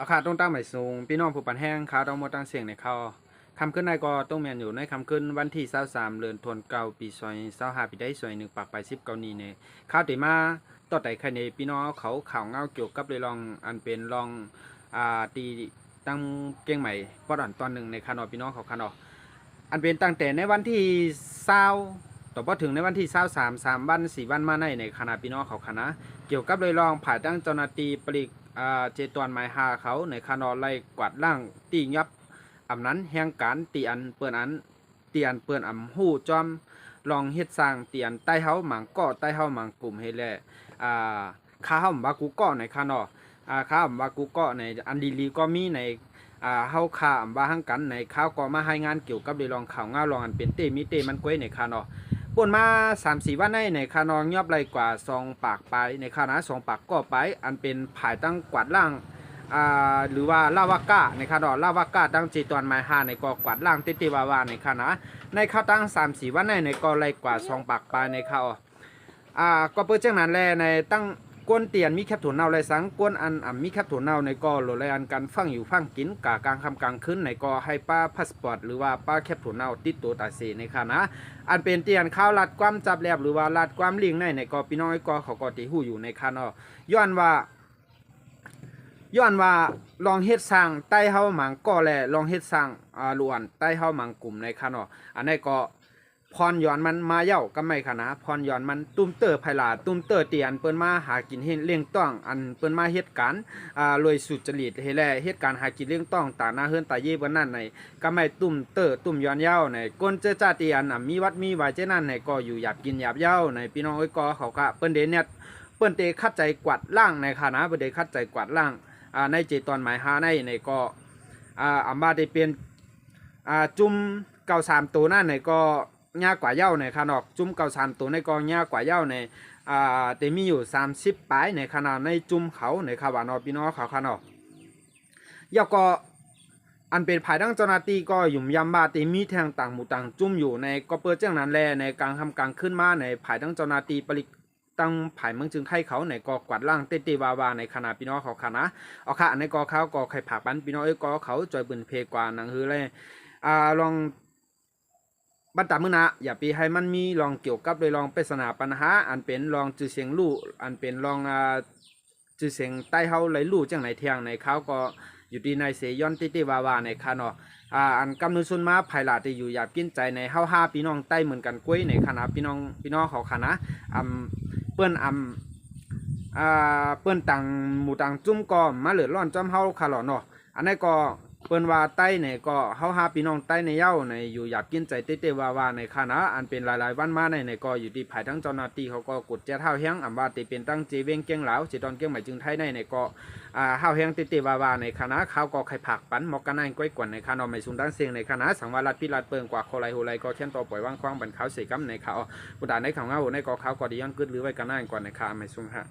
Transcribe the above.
อาคาต้องตั้งใหมายสูง พี่น้องผู้ปันแห้งขาวต้องมดตั้งเสียงในเขาคำขึ้นในก็ต้องแมนอยู่ในคำขึ้นวันที่23เดือนธันวาคมปีซอย25ปีได้ซอยหนึ่งปากไป10เกานี้เนี่ยข่าวติมาต่อแต่ใครในพี่น้องเขาข่าวเงาเกี่ยวกับเรื่องอันเป็นรองอ่าตีตั้งเกียงใหม่ปอดอันตอนหนึ่งในคานอพี่น้องเขาคานออันเป็นตั้งแต่ในวันที่20 ต่อพอถึงในวันที่23 3วัน4วันมาในในคณะพี่น้องเขาคณะ เกี่ยวกับเลยลองผ่ายตั้งเจ้าหน้าที่ปริกเจตวนหมายหาเขาในคานอไล่กวาดล่างตียับอำนั้นแห่งการตีอันเปิ้นอันตีอันเปิ้นอำหู้จอมลองเฮ็ดสร้างเตีอันใต้เฮาหมังก่อใต้เฮาหมังกลุ่มให้แลอ่าข้าเฮาบากูก่อในคานออ่าข้าบากูก่อในอันดีลีก็มีในอ่าเฮาค่าบาหังกันในข้าวก็มาให้งานเกี่ยวกับเลยลองข่าวงาลองอันเป็นเตมีเตมันก้วยในคานอ ป่วนมา3ามสี่วันในในคานองยอบไรกว่าซองปากไปในคานะสองปากก็ไป อันเป็นผายตั้งกวาดล่างอ่าหรือว่าลาวาก้าในคาดอลาวาก้าตั้งจีตอนไม้หาในกอกวาดล่างติติวาวาในคานะในข้าวตั้ง3ามสี่วันในในกอไรกว่าซองปากไปในข้าวอ่าก็เปิดจังนั้นแลในตั้ง กวนเตียนมีแคปถุนเน่าไรสังกวนอันอ่ำมีแคปถุนเน่าในก็โหลไรอันกันฟังอยู่ฟังกินกากลางคำกลางคืนในก็ให้ป้าพาสปอร์ตหรือว่าป้าแคปถุนเน่าติดตัวตาเสในคานะอันเป็นเตียนข้าวลัดความจับแลบหรือว่าลัดความลิงในในกอพี่น้อยกอเขาก็ตีหู้อยู่ในคานอย้อนว่าย้อนว่าลองเฮ็ดสร้างใต้เฮาหมังก่อแลลองเฮ็ดสร้างอ่าลวนใต้เฮาหมังกลุ่มในคานออันนี้ก็ พรย้อนมันมาเย้าก็ไม่คณะพรย้อนมันตุ้มเตอร์ไผลาตุ้มเตอร์เตียนเปิ้นมาหากินเฮ็ดเลี้ยงต้องอันเปิ้นมาเฮ็ดการอ่ารวยสุจริตเฮแลเฮ็ดการหากินเลี้ยงต้องตาหน้าเฮือนตาเย่บ่นนั่นในก็ไม่ตุ่มเตอตุ่มย้อนเย้าในก้นเจอจ้าเตียนน่ะมีวัดมีวายเจ้านั่นในก็อยู่หยาบกินหยาบเย้าในพี่น้องเอ้ยก็เขาก็เปิ้นเดเนี่ยเปิ้นเตคัดใจกวาดล่างในคณะเปิ้นเดคัดใจกวาดล่างอ่าในเจตอนหมายหาในในก็อ่าอัมบาได้เป็นอ่าจุ่มเก่าสามตัวนั่นในก็ ยากกว่าเย้าในขนอกจุ่มเก่าสามตัวในก็ยากกว่าเย้าในอ่าแต่มีอยู่30ปลายในขนาดในจุ่มเขาในขาวานอพี่น้องเขาขนอกยาก็อันเป็นภายดังเจ้าหน้าที่ก็หยุ่มยำบาตีมีแทงต่างหมู่ต่างจุ่มอยู่ในก็เปิดเจ้านั้นแลในกลางทำกลางขึ้นมาในภายดังเจ้าหน้าที่ปริตั้งภายเมืองจึงไทยเขาในกอกวาดล่างเตติวาวาในคณะพี่น้องเขาคณะเอาค่ะในกอเขากอไข่ผักปันพี่น้องเอ้ยกอเขาจอยปืนเพกว่านังฮือเลยอ่าลอง บัตรมือนะอย่าไปให้มันมีลองเกี่ยวกับโดยลองปริศนาปัญหา อันเป็นลองจือเสียงลู่อันเป็นลองอ่าจือเสียงใต้เฮาไหลลู่จังไหนเทียงในเขาก็อยู่ที่ในเสยอนติติวาวาในคานออ่าอันกำนึซุนมาภายหลาที่อยู่หยาบกินใจในเฮาห้าพี่น้องใต้เหมือนกันกล้วยในคณะพี่น้องพี่น้องเขาคณะอำเปิ้นอำอ่าเปิ้นตังหมู่ตังจุ้มก็มาเหลือร้อนจอมเฮาคาหลอเนาะอันนี้ก็ เปิ้นว่าใต้เนี่ยก็เฮาหาพี่น้องใต้ในเย้าในอยู่หยาบกินใจเตเตวาวาในคณะอันเป็นหลายๆวันมาในในก็อยู่ที่ภายทั้งเจ้าหน้าที่เขาก็กดแจ้เท้าเฮียงอำว่าติเป็นตั้งเจเวงเกียงเหลาสิตอนเกียงใหม่จึงไทยในในก็อ่าห้าแห้งติติวาวาในคณะเขาก็ไข่ผักปันหมอกกันนั่งก้อยกวนในคณะไม่สุนดังเสียงในคณะสังวารัดพิรัดเปิงกว่าโคไลโฮไลก็เช่นต่อปล่อยว่างคว้างบันเขาเสกัมในเขาบุตรในเขาเงาในกอเขาก็ดีย้อนกึดหรือไว้กันนั่งก่อนในคาไม่สุนฮะ